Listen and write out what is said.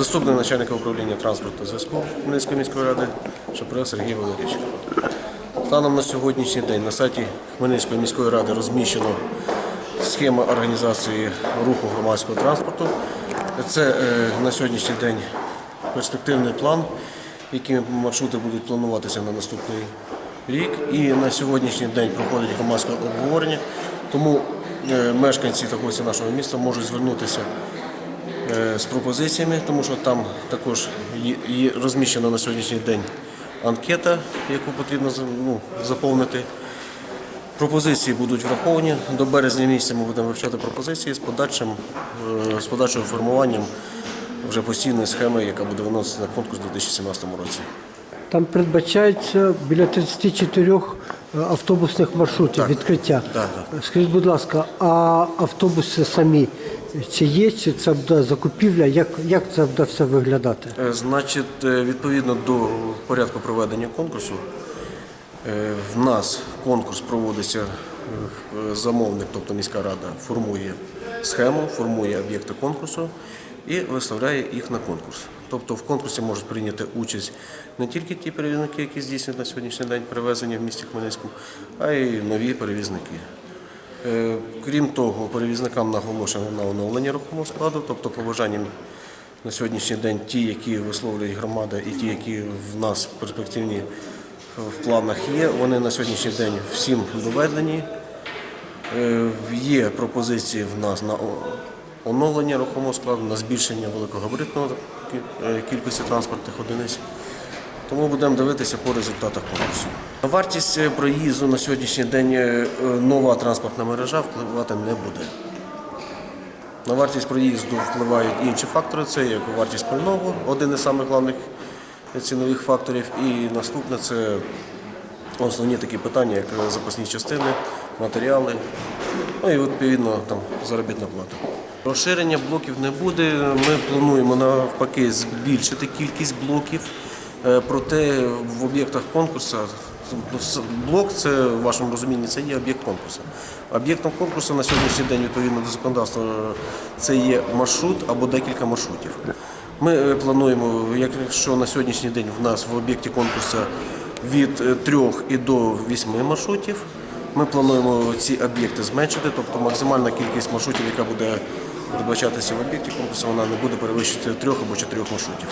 Заступник начальника управління транспорту зв'язку Хмельницької міської ради Шапрев Сергій Валерійович. Станом на сьогоднішній день на сайті Хмельницької міської ради розміщено схема організації руху громадського транспорту. Це е, на сьогоднішній день перспективний план, які маршрути будуть плануватися на наступний рік. І на сьогоднішній день проходить громадське обговорення. Тому е, мешканці такого нашого міста можуть звернутися з пропозиціями, тому що там також є- розміщена на сьогоднішній день анкета, яку потрібно ну, заповнити. Пропозиції будуть враховані. До березня місяця ми будемо вивчати пропозиції з подальшим, е, з подальшим формуванням вже постійної схеми, яка буде виноситися на конкурс у 2017 році. Там передбачається біля 34 е, автобусних маршрутів відкриття. Так, Скажіть, будь ласка, а автобуси самі чи є, чи це буде закупівля? Як, як це буде все виглядати? Е, Значить, е, відповідно до порядку проведення конкурсу, е, в нас конкурс проводиться замовник, тобто міська рада, формує схему, формує об'єкти конкурсу і виставляє їх на конкурс. Тобто в конкурсі можуть прийняти участь не тільки ті перевізники, які здійснюють на сьогоднішній день перевезення в місті Хмельницькому, а й нові перевізники. Е, Крім того, перевізникам наголошено на оновлення рухомого складу, тобто по бажанням на сьогоднішній день ті, які висловлюють громада, і ті, які в нас перспективні в планах є, вони на сьогоднішній день всім доведені. Е, Є пропозиції в нас на оновлення рухомого складу, на збільшення великогабаритного е, кількості транспортних одиниць. Тому будемо дивитися по результатах конкурсу. Вартість е, проїзду на сьогоднішній день нова транспортна мережа впливати не буде. На вартість проїзду впливають інші фактори, це як вартість пального, один із самих головних цінових факторів. І наступне це основні такі питання, як запасні частини, матеріали, ну і відповідно там заробітна плата. Розширення блоків не буде. Ми плануємо навпаки збільшити кількість блоків. Е, Проте в об'єктах конкурсу блок це в вашому розумінні це є об'єкт конкурсу. Об'єктом конкурсу на сьогоднішній день відповідно до законодавства це є маршрут або декілька маршрутів. Ми е, плануємо, якщо на сьогоднішній день в нас в об'єкті конкурсу від е, трьох і до вісьми маршрутів. Ми плануємо ці об'єкти зменшити, тобто максимальна кількість маршрутів, яка буде передбачатися в об'єкті конкурсу, вона не буде перевищити трьох або чотирьох маршрутів.